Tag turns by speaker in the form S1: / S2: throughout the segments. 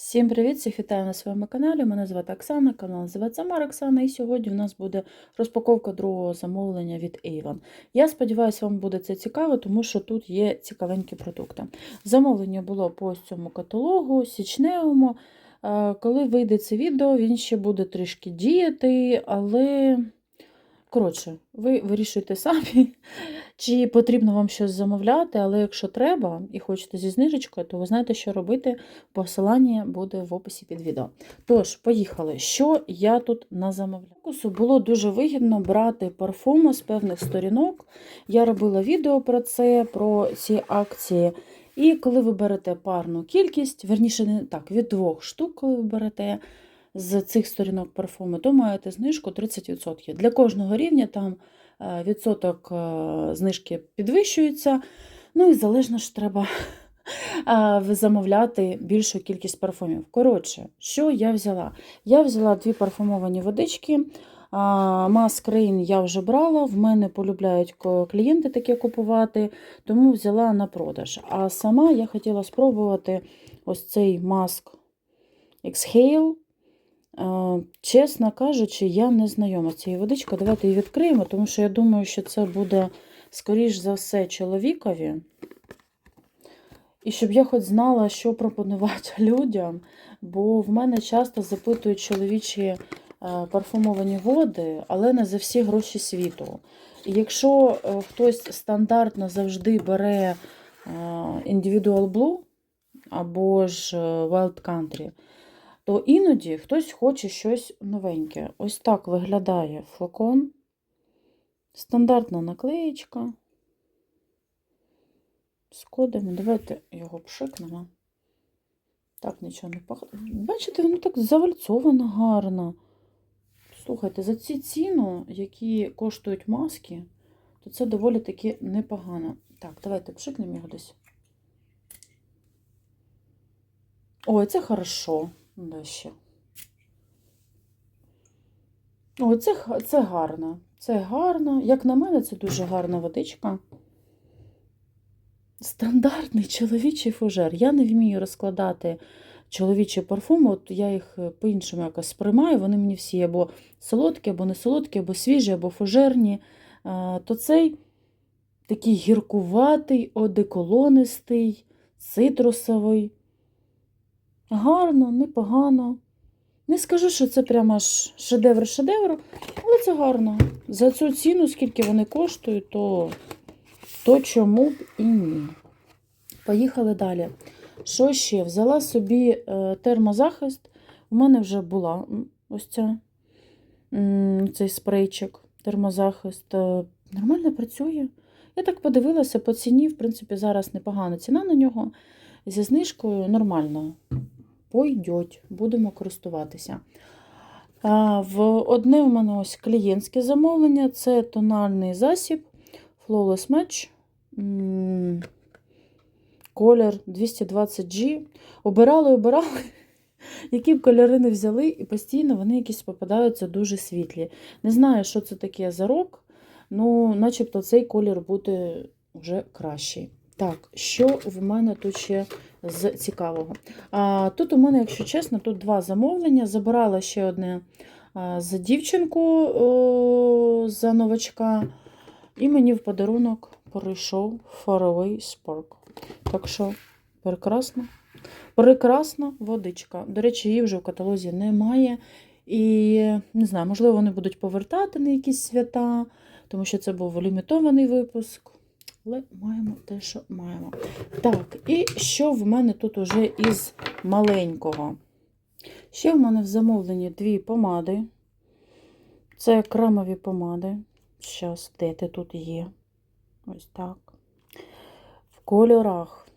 S1: Всім привіт! Всіх вітаю на своєму каналі. Мене звати Оксана, канал називається Мар Оксана, і сьогодні у нас буде розпаковка другого замовлення від Avon. Я сподіваюся, вам буде це цікаво, тому що тут є цікавенькі продукти. Замовлення було по цьому каталогу, січневому. Е, Коли вийде це відео, він ще буде трішки діяти, але. Коротше, ви вирішуєте самі, чи потрібно вам щось замовляти, але якщо треба і хочете зі знижечкою, то ви знаєте, що робити. Посилання буде в описі під відео. Тож, поїхали. Що я тут назамовляла? Було дуже вигідно брати парфуми з певних сторінок. Я робила відео про це, про ці акції. І коли ви берете парну кількість, верніше, не так, від двох штук, коли ви берете з цих сторінок парфуми, то маєте знижку 30%. Для кожного рівня там е, відсоток е, знижки підвищується. Ну і залежно ж треба е, замовляти більшу кількість парфумів. Коротше, що я взяла? Я взяла дві парфумовані водички. Маск Рейн я вже брала, в мене полюбляють клієнти таке купувати, тому взяла на продаж. А сама я хотіла спробувати ось цей маск Exhale. Чесно кажучи, я не знайома з цією водичкою. Давайте її відкриємо, тому що я думаю, що це буде, скоріш за все, чоловікові. І щоб я хоч знала, що пропонувати людям, бо в мене часто запитують чоловічі парфумовані води, але не за всі гроші світу. І якщо хтось стандартно завжди бере Individual Blue або ж Wild Country, то іноді хтось хоче щось новеньке. Ось так виглядає флакон. Стандартна наклеєчка. З кодами. Давайте його пшикнемо. Так, нічого не пахне. Бачите, воно так завальцовано гарно. Слухайте, за ці ціну, які коштують маски, то це доволі таки непогано. Так, давайте пшикнемо його десь. Ой, це хорошо. Да, ще. О, це, це гарно. Це гарно. Як на мене, це дуже гарна водичка. Стандартний чоловічий фужер. Я не вмію розкладати чоловічі парфуми, от я їх по-іншому якось сприймаю, вони мені всі або солодкі, або не солодкі, або свіжі, або фужерні. То цей такий гіркуватий, одеколонистий, цитрусовий. Гарно, непогано. Не скажу, що це прямо аж шедевр-шедевр, але це гарно. За цю ціну, скільки вони коштують, то, то чому б і ні. Поїхали далі. Що ще? Взяла собі е, термозахист. У мене вже була ось ця, цей спрейчик, термозахист. Е, нормально працює. Я так подивилася по ціні, в принципі, зараз непогана ціна на нього. Зі знижкою нормально пойдеть, будемо користуватися. В одне в мене ось клієнтське замовлення це тональний засіб Flawless Match. Колір 220G. Обирали, обирали, які б кольори не взяли, і постійно вони якісь попадаються дуже світлі. Не знаю, що це таке за рок, ну, начебто цей колір буде вже кращий. Так, що в мене тут ще з цікавого? А, Тут у мене, якщо чесно, тут два замовлення. Забирала ще одне за дівчинку за новачка, і мені в подарунок прийшов Faraway Spark. Так що, прекрасно. Прекрасна водичка. До речі, її вже в каталозі немає. І не знаю, можливо, вони будуть повертати на якісь свята, тому що це був лімітований випуск. Але маємо те, що маємо. Так, і що в мене тут уже із маленького? Ще в мене в замовленні дві помади. Це кремові помади. Зараз, де ти тут є? Ось так. В кольорах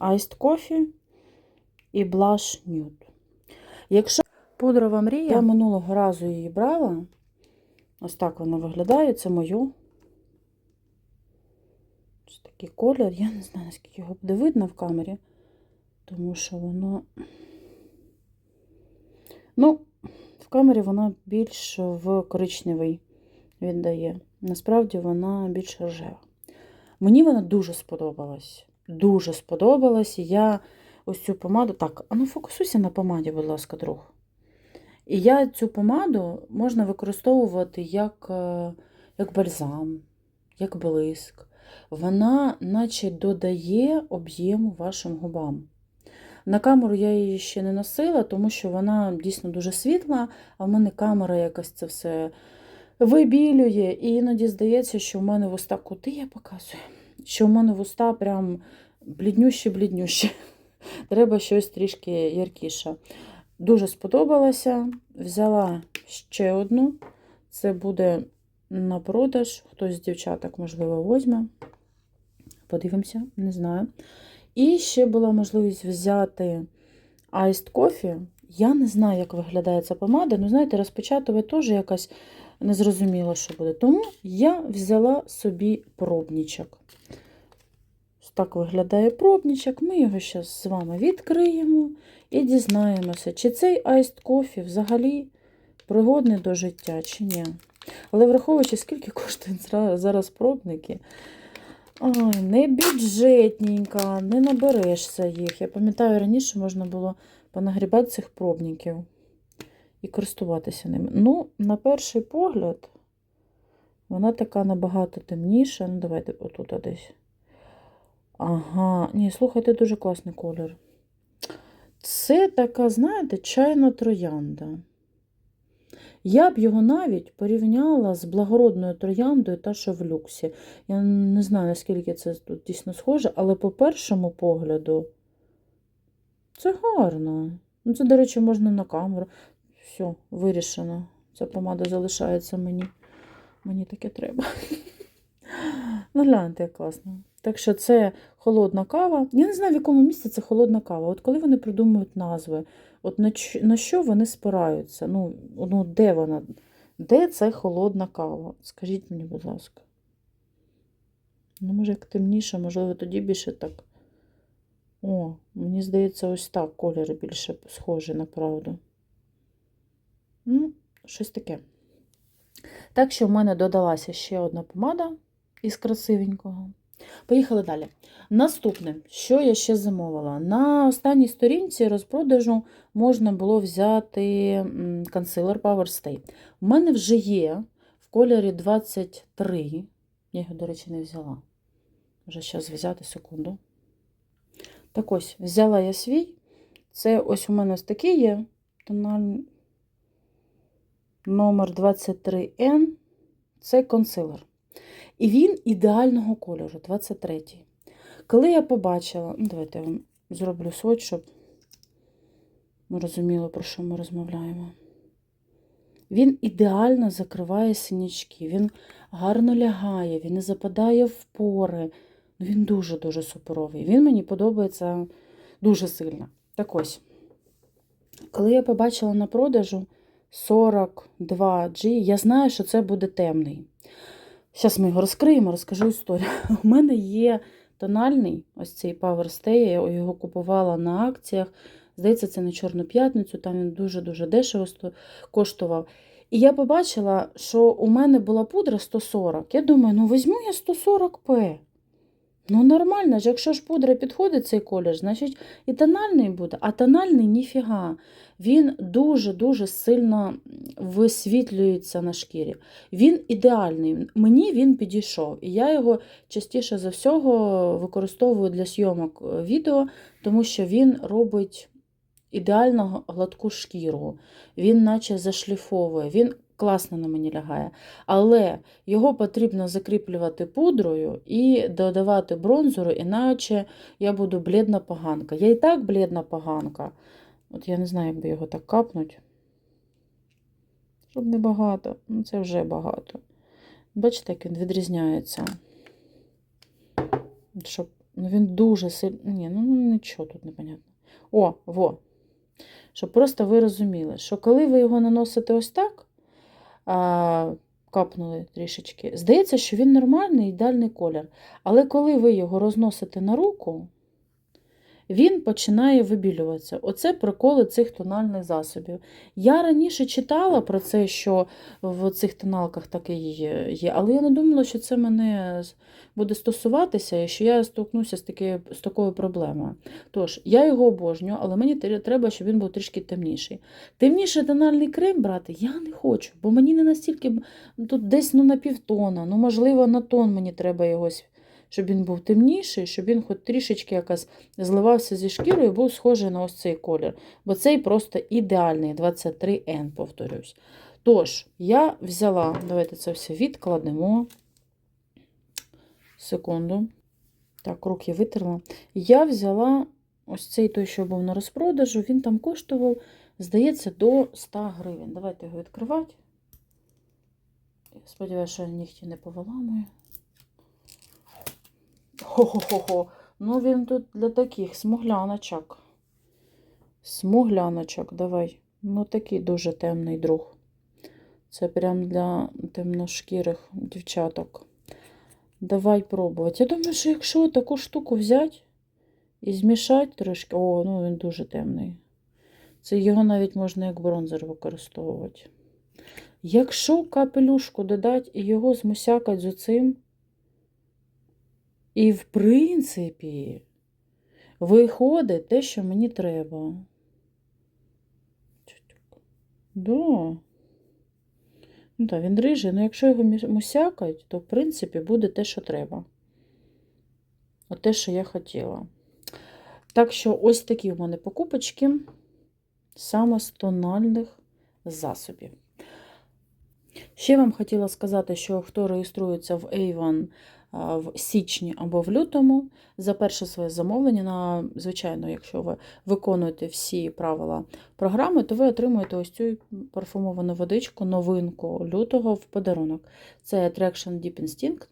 S1: Iced Coffee і Blush Nude. Якщо пудрова мрія, я минулого разу її брала. Ось так вона виглядає, це мою. Ось такий колір. Я не знаю, наскільки його буде видно в камері, тому що воно. Ну, в камері вона більш в коричневий віддає. Насправді вона більш рожева. Мені вона дуже сподобалась. Дуже сподобалась. Я ось цю помаду. Так, а ну фокусуйся на помаді, будь ласка, друг. І я цю помаду можна використовувати як, е, як бальзам, як блиск. Вона, наче, додає об'єму вашим губам. На камеру я її ще не носила, тому що вона дійсно дуже світла, а в мене камера якось це все вибілює. І іноді здається, що в мене вуста куди я показую, що в мене вуста прям бліднющі-бліднющі. Треба щось трішки яркіше. Дуже сподобалося. Взяла ще одну. Це буде на продаж. Хтось з дівчаток, можливо, возьме. Подивимося, не знаю. І ще була можливість взяти Iced Coffee. Я не знаю, як виглядає ця помада. Ну, знаєте, розпечатувати теж якось незрозуміло, що буде. Тому я взяла собі пробничок. Ось так виглядає пробничок. Ми його зараз з вами відкриємо і дізнаємося, чи цей Iced Coffee взагалі пригодний до життя, чи ні. Але враховуючи, скільки коштують зараз пробники. Ой, не бюджетненько, не наберешся їх. Я пам'ятаю, раніше можна було понагрібати цих пробників і користуватися ними. Ну, на перший погляд, вона така набагато темніша. Ну, давайте отут десь. Ага, ні, слухайте, дуже класний колір. Це така, знаєте, чайна троянда. Я б його навіть порівняла з благородною трояндою та шевлюксі. Я не знаю, наскільки це тут дійсно схоже, але по першому погляду це гарно. Ну, це, до речі, можна на камеру. Все, вирішено. Ця помада залишається мені. Мені таке треба. Ну, гляньте, як класно. Так що це холодна кава. Я не знаю, в якому місці це холодна кава. От коли вони придумують назви, от на, що вони спираються? Ну, ну, де вона? Де це холодна кава? Скажіть мені, будь ласка. Ну, може, як темніше, можливо, тоді більше так. О, мені здається, ось так кольори більше схожі на правду. Ну, щось таке. Так що в мене додалася ще одна помада із красивенького. Поїхали далі. Наступне, що я ще замовила? На останній сторінці розпродажу можна було взяти консилер Power Stay. У мене вже є в кольорі 23. Я його, до речі, не взяла. Вже зараз взяти секунду. Так ось, взяла я свій. Це ось у мене ось такий є. Тональний номер 23N. Це консилер. І він ідеального кольору, 23. Коли я побачила, ну давайте я вам зроблю сводч, щоб ми розуміли, про що ми розмовляємо. Він ідеально закриває синячки, він гарно лягає, він не западає в пори. Ну, Він дуже-дуже суперовий. Він мені подобається дуже сильно. Так ось, коли я побачила на продажу 42G, я знаю, що це буде темний. Зараз ми його розкриємо, розкажу історію. У мене є тональний, ось цей Power Stay, я його купувала на акціях. Здається, це на Чорну п'ятницю, там він дуже-дуже дешево коштував. І я побачила, що у мене була пудра 140. Я думаю, ну візьму я 140p. Ну, нормально ж, якщо ж пудра підходить цей колір, значить і тональний буде, а тональний ніфіга. Він дуже-дуже сильно висвітлюється на шкірі. Він ідеальний. Мені він підійшов. І я його частіше за всього використовую для зйомок е, відео, тому що він робить ідеально гладку шкіру. Він наче зашліфовує. Він класно на мені лягає. Але його потрібно закріплювати пудрою і додавати бронзеру, іначе я буду блідна поганка. Я і так блідна поганка. От я не знаю, як би його так капнуть. Щоб не багато. Ну, це вже багато. Бачите, як він відрізняється. Щоб... Ну, він дуже сильно. Ні, ну ну, нічого тут непонятно. О, во. Щоб просто ви розуміли, що коли ви його наносите ось так, капнули трішечки, здається, що він нормальний, ідеальний колір. Але коли ви його розносите на руку, він починає вибілюватися. Оце приколи цих тональних засобів. Я раніше читала про це, що в цих тоналках таке є, але я не думала, що це мене буде стосуватися і що я столкнуся з, таки, з такою проблемою. Тож, я його обожнюю, але мені треба, щоб він був трішки темніший. Темніший тональний крем брати я не хочу, бо мені не настільки тут десь ну, на півтона, ну, можливо, на тон мені треба його, щоб він був темніший, щоб він хоч трішечки якось зливався зі шкірою і був схожий на ось цей колір. Бо цей просто ідеальний 23N, повторюсь. Тож, я взяла, давайте це все відкладемо. Секунду. Так, руки витерла. Я взяла ось цей той, що був на розпродажу, він там коштував, здається, до 100 гривень. Давайте його відкривати. Сподіваюся, що нігті не повиламую. Хо-хо-хо-хо. Ну, він тут для таких смугляночок. Смугляночок, давай. Ну, такий дуже темний друг. Це прям для темношкірих дівчаток. Давай пробувати. Я думаю, що якщо таку штуку взяти і змішати трошки. О, ну він дуже темний. Це його навіть можна як бронзер використовувати. Якщо капелюшку додати і його змусякати з оцим, і, в принципі, виходить те, що мені треба. Да. Ну так, він рижий, але якщо його мусякають, то, в принципі, буде те, що треба. От те, що я хотіла. Так що, ось такі в мене покупочки саме з тональних засобів. Ще вам хотіла сказати, що хто реєструється в Avon в січні або в лютому за перше своє замовлення, на, звичайно, якщо ви виконуєте всі правила програми, то ви отримуєте ось цю парфумовану водичку, новинку лютого в подарунок. Це Attraction Deep Instinct.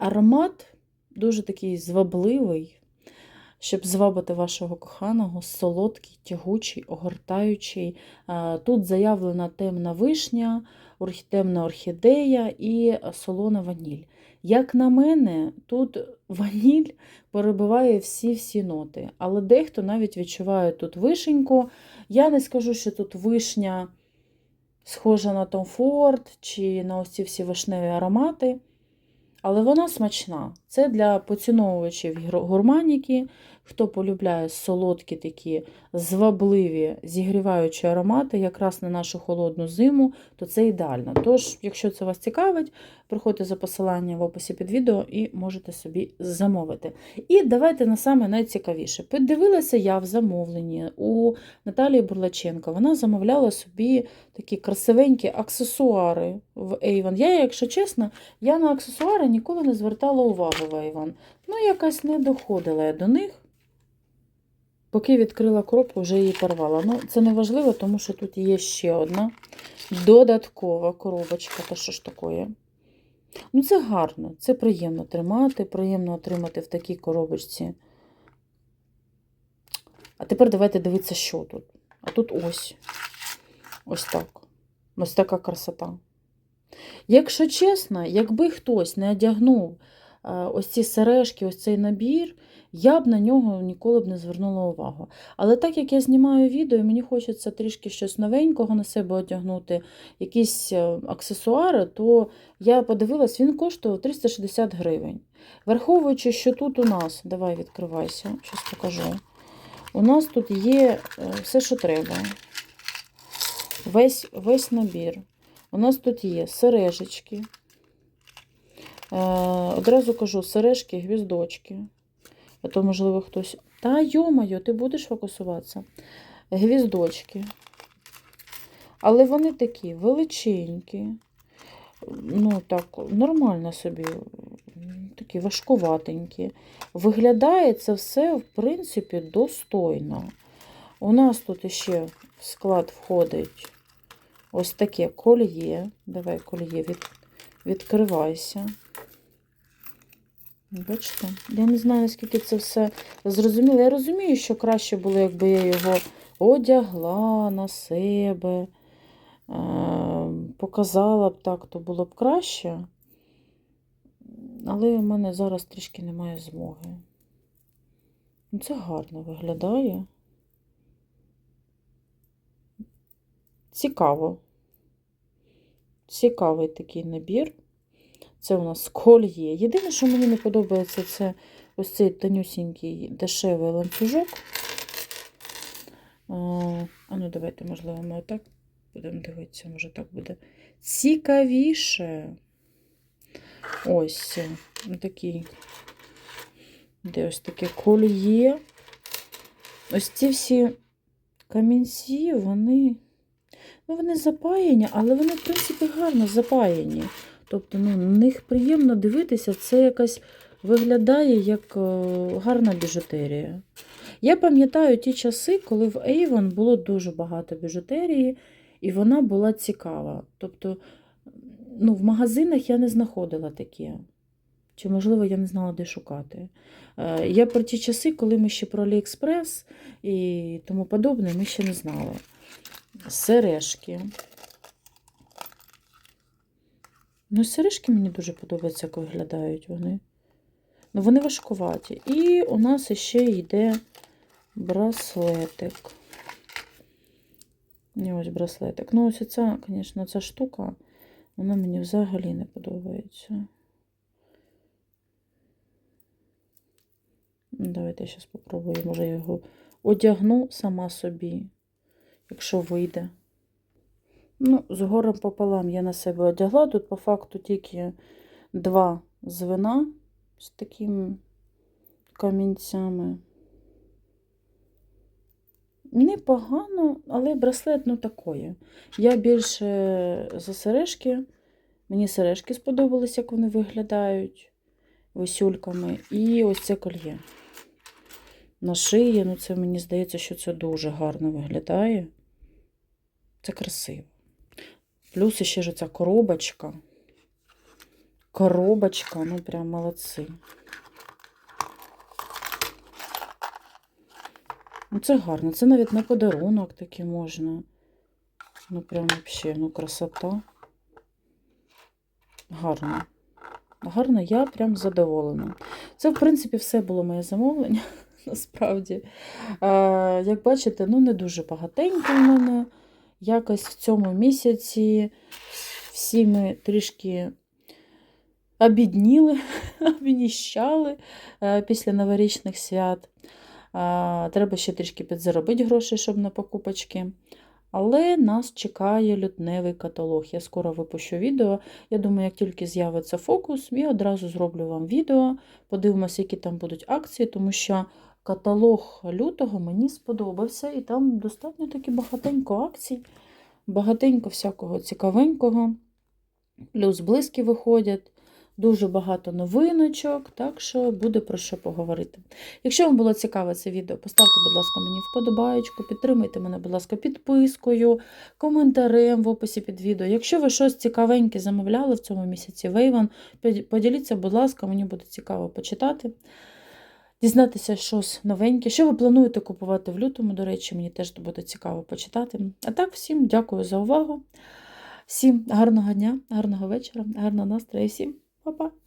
S1: Аромат дуже такий звабливий. Щоб звабити вашого коханого, солодкий, тягучий, огортаючий. Тут заявлена темна вишня, темна орхідея і солона ваніль. Як на мене, тут ваніль перебиває всі-всі ноти, але дехто навіть відчуває тут вишеньку. Я не скажу, що тут вишня схожа на Том Форд чи на ось ці всі вишневі аромати. Але вона смачна. Це для поціновувачів гурманіки, хто полюбляє солодкі такі звабливі, зігріваючі аромати, якраз на нашу холодну зиму, то це ідеально. Тож, якщо це вас цікавить, приходьте за посиланням в описі під відео і можете собі замовити. І давайте на саме найцікавіше. Подивилася я в замовленні у Наталії Бурлаченко. Вона замовляла собі такі красивенькі аксесуари в Avon. Я, якщо чесно, я на аксесуари ніколи не звертала увагу в Avon. Ну, якась не доходила я до них. Поки відкрила коробку, вже її порвала. Ну, це не важливо, тому що тут є ще одна додаткова коробочка. Та що ж таке? Ну, це гарно, це приємно тримати, приємно отримати в такій коробочці. А тепер давайте дивитися, що тут. А тут ось. Ось так. Ось така красота. Якщо чесно, якби хтось не одягнув ось ці сережки, ось цей набір, я б на нього ніколи б не звернула увагу. Але так як я знімаю відео, і мені хочеться трішки щось новенького на себе одягнути, якісь е, аксесуари, то я подивилась, він коштував 360 гривень. Враховуючи, що тут у нас, давай відкривайся, щось покажу. У нас тут є е, все, що треба. Весь, Весь набір. У нас тут є сережечки. Е, одразу кажу, сережки, гвіздочки. А то, можливо, хтось. Та, йомайо, ти будеш фокусуватися. Гвіздочки. Але вони такі величенькі. Ну, так, нормально собі, такі важкуватенькі. Виглядає це все, в принципі, достойно. У нас тут ще в склад входить ось таке кольє. Давай кольє від... відкривайся. Бачите, я не знаю, наскільки це все зрозуміло. Я розумію, що краще було, якби я його одягла на себе, е, показала б так, то було б краще. Але в мене зараз трішки немає змоги. Ну, Це гарно виглядає. Цікаво. Цікавий такий набір. Це у нас кольє. Єдине, що мені не подобається, це ось цей тонюсінький дешевий ланцюжок. А, ну, давайте, можливо, ми отак будемо дивитися, може так буде цікавіше. Ось такий, де ось таке кольє. Ось ці всі камінці, вони, ну, вони запаяні, але вони, в принципі, гарно запаяні. Тобто, ну, на них приємно дивитися, це якась виглядає як е, гарна біжутерія. Я пам'ятаю ті часи, коли в Avon було дуже багато біжутерії, і вона була цікава. Тобто, ну, в магазинах я не знаходила таке. Чи, можливо, я не знала, де шукати. Е, Я про ті часи, коли ми ще про AliExpress і тому подобне, ми ще не знали. Сережки. Ну, сережки мені дуже подобаються, як виглядають вони. Ну, вони важкуваті. І у нас ще йде браслетик. І ось браслетик. Ну, ось ця, звісно, ця штука, вона мені взагалі не подобається. Давайте я зараз спробую. Може, я його одягну сама собі, якщо вийде. Ну, з горем пополам я на себе одягла. Тут по факту тільки два звена з такими камінцями. Непогано, але браслет ну такої. Я більше за сережки. Мені сережки сподобались, як вони виглядають висюльками. І ось це кольє. На шиї, ну це мені здається, що це дуже гарно виглядає. Це красиво. Плюс ще ж ця коробочка. Коробочка, ну прям молодці. Ну, це гарно. Це навіть на подарунок таки можна. Ну, прям взагалі, ну, красота. Гарно. Гарно, я прям задоволена. Це, в принципі, все було моє замовлення, насправді. Як бачите, ну, не дуже багатенько в мене. Якось в цьому місяці всі ми трішки обідніли, обніщали е, після новорічних свят. Треба ще трішки підзаробити грошей, щоб на покупочки. Але нас чекає лютневий каталог. Я скоро випущу відео. Я думаю, як тільки з'явиться фокус, я одразу зроблю вам відео. Подивимося, які там будуть акції, тому що каталог лютого мені сподобався, і там достатньо таки багатенько акцій, багатенько всякого цікавенького. Плюс близькі виходять. Дуже багато новиночок, так що буде про що поговорити. Якщо вам було цікаве це відео, поставте, будь ласка, мені вподобаєчку, підтримайте мене, будь ласка, підпискою, коментарем в описі під відео. Якщо ви щось цікавеньке замовляли в цьому місяці Вейван, поділіться, будь ласка, мені буде цікаво почитати, дізнатися щось новеньке. Що ви плануєте купувати в лютому, до речі, мені теж буде цікаво почитати. А так, всім дякую за увагу. Всім гарного дня, гарного вечора, гарного настрою, всім па-па!